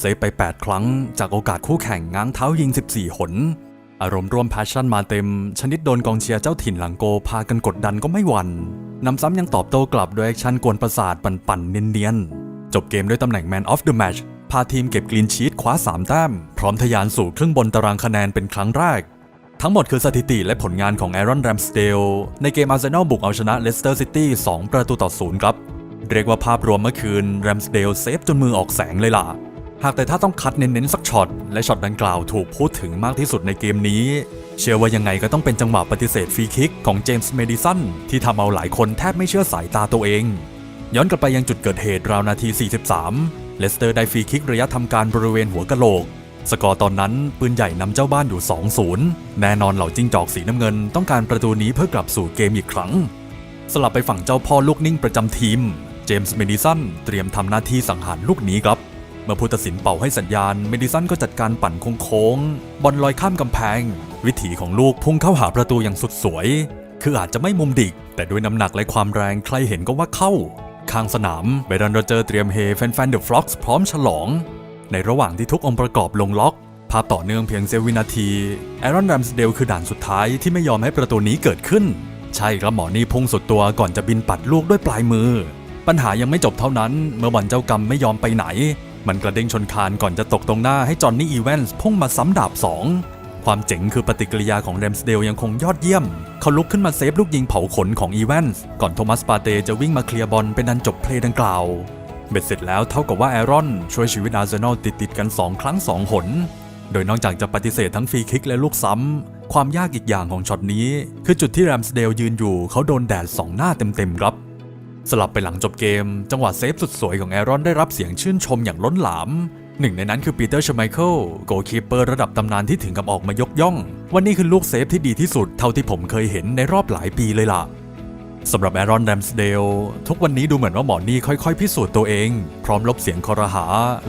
เซฟไป 8 ครั้งจากโอกาสคู่แข่งง้างเท้ายิง 14 หน อารมณ์ร่วมแพชชั่นมาเต็ม ชนิดโดนกองเชียร์เจ้าถิ่นหลังโกพากันกดดันก็ไม่หวัน่นนำซ้ำยังตอบโต้กลับด้วยแอคชั่นกวนประสาทปั่นๆเนียนๆ จบเกมด้วยตำแหน่ง Man of the Match พาทีมเก็บกรีนชีตคว้า 3 แต้ม พร้อมทะยานสู่ครึ่งบนตารางคะแนนเป็นครั้งแรก ทั้งหมดคือสถิติและผลงานของ Aaron Ramsdale ในเกมอาร์เซนอลบุกเอาชนะ Leicester City 2ประตูต่อศูนย์ครับ เรียกว่าภาพรวมเมื่อคืน Ramsdale เซฟจนมือออกแสงเลยล่ะ หากแต่ถ้าต้องคัดเน้นๆสักช็อตและช็อตดังกล่าวถูกพูดถึงมากที่สุดในเกมนี้ เชื่อว่ายังไงก็ต้องเป็นจังหวะปฏิเสธฟรีคิกของเจมส์เมดิสันที่ทำเอาหลายคนแทบไม่เชื่อสายตาตัวเอง ย้อนกลับไปยังจุดเกิดเหตุราวนาที 43 เลสเตอร์ได้ฟรีคิกระยะทำการบริเวณหัวกะโหลก สกอร์ตอนนั้นปืนใหญ่นำเจ้าบ้านอยู่ 2-0 แน่นอนเหล่าจิ้งจอกสีน้ำเงินต้องการประตูนี้เพื่อกลับสู่เกมอีกครั้ง สลับไปฝั่งเจ้าพ่อลูกนิ่งประจำทีม เจมส์เมดิสันเตรียมทำหน้าที่สังหารลูกนี้ครับ เมื่อผู้ตัดสินเป่าให้สัญญาณ เมดิสันก็จัดการปั่นโค้งๆบอลลอยข้ามกำแพง วิถีของลูกพุ่งเข้าหาประตูอย่างสุดสวย คืออาจจะไม่มุมดิก แต่ด้วยน้ำหนักและความแรงใครเห็นก็ว่าเข้า ข้างสนามเบรนโรเจอร์เตรียมเฮแฟนๆเดอะฟล็อกส์พร้อมฉลอง ในระหว่างที่ทุกองค์ประกอบลงล็อกภาพต่อเนื่องเพียงเซวินาทีแอรอนแรมสเดลคือด่านสุดท้ายที่ไม่ยอมให้ประตูนี้เกิดขึ้น ใช่ครับหมอนี่พุ่งสุดตัวก่อนจะบินปัดลูกด้วยปลายมือ ปัญหายังไม่จบเท่านั้น เมื่อบอลเจ้ากรรมไม่ยอมไปไหน มันกระเด้งชนคานก่อนจะตกตรงหน้าให้จอห์นนี่อีแวนส์พุ่งมาซ้ำดาบสองความเจ๋งคือปฏิกิริยาของแรมสเดลยังคงยอดเยี่ยม เขาลุกขึ้นมาเซฟลูกยิงเผาขนของอีแวนส์ก่อนโทมัสปาเตจะวิ่งมาเคลียร์บอลเป็นอันจบเพลย์ดังกล่าว เบ็ดเสร็จแล้วเท่ากับว่าแอรอนช่วยชีวิตอาร์เซนอลติดติดกัน 2 ครั้ง 2 หน โดยนอกจากจะปฏิเสธทั้งฟรีคิกและลูกซ้ำ ความยากอีกอย่างของช็อตนี้ คือจุดที่แรมสเดลยืนอยู่เขาโดนแดดสองหน้าเต็มๆครับ สลับไปหลังจบเกม จังหวะเซฟสุดสวยของแอรอนได้รับเสียงชื่นชมอย่างล้นหลาม หนึ่งในนั้นคือปีเตอร์ชไมเคิลโกลคีเปอร์ระดับตำนานที่ถึงกับออกมายกย่องว่านี่คือลูกเซฟที่ดีที่สุดเท่าที่ผมเคยเห็นในรอบหลายปีเลยล่ะสำหรับแอรอนแรมสเดลทุกวันนี้ดูเหมือนว่าหมอนี่ค่อยๆ พิสูจน์ตัวเอง พร้อมลบเสียงคอรหา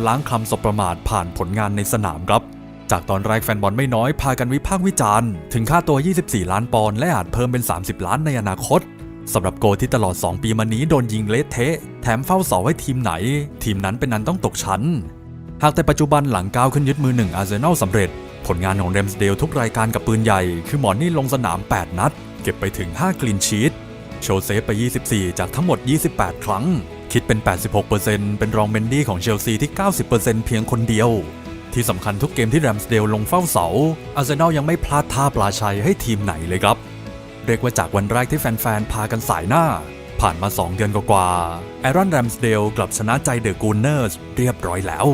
ล้างคำสบประมาทผ่านผลงานในสนามครับ จากตอนแรกแฟนบอลไม่น้อยพากันวิพากษ์วิจารณ์ ถึงค่าตัว 24 ล้านปอนด์และอาจเพิ่มเป็น 30 ล้านในอนาคต สำหรับโกที่ตลอด 2 ปีมานี้โดนยิงเละเทะ แถมเฝ้าเสาให้ทีมไหน ทีมนั้นเป็นนั้นต้องตกชั้น หากแต่ปัจจุบันหลังก้าวขึ้นยึดมือหนึ่งอาร์เซนอลสำเร็จ ผลงานของเรมสเดลทุกรายการกับปืนใหญ่ คือหมอนนี่ลงสนาม 8 นัด เก็บไปถึง 5 กลีนชีตโชว์เซฟไป 24 จากทั้งหมด 28 ครั้ง คิดเป็น 86%เป็นรองเมนดี้ของเชลซีที่ 90%เพียงคนเดียว ที่สำคัญทุกเกมที่แรมสเดลลงเฝ้าเสาอาร์เซนอลยังไม่พลาดท่าปลาชัยให้ทีมไหนเลยครับ เรียกว่าจากวันแรกที่แฟนๆ พากันสายหน้า ผ่านมา 2 เดือนกว่าๆแอรอนแรมสเดลกลับชนะใจเดอะกูนเนอร์สเรียบร้อยแล้ว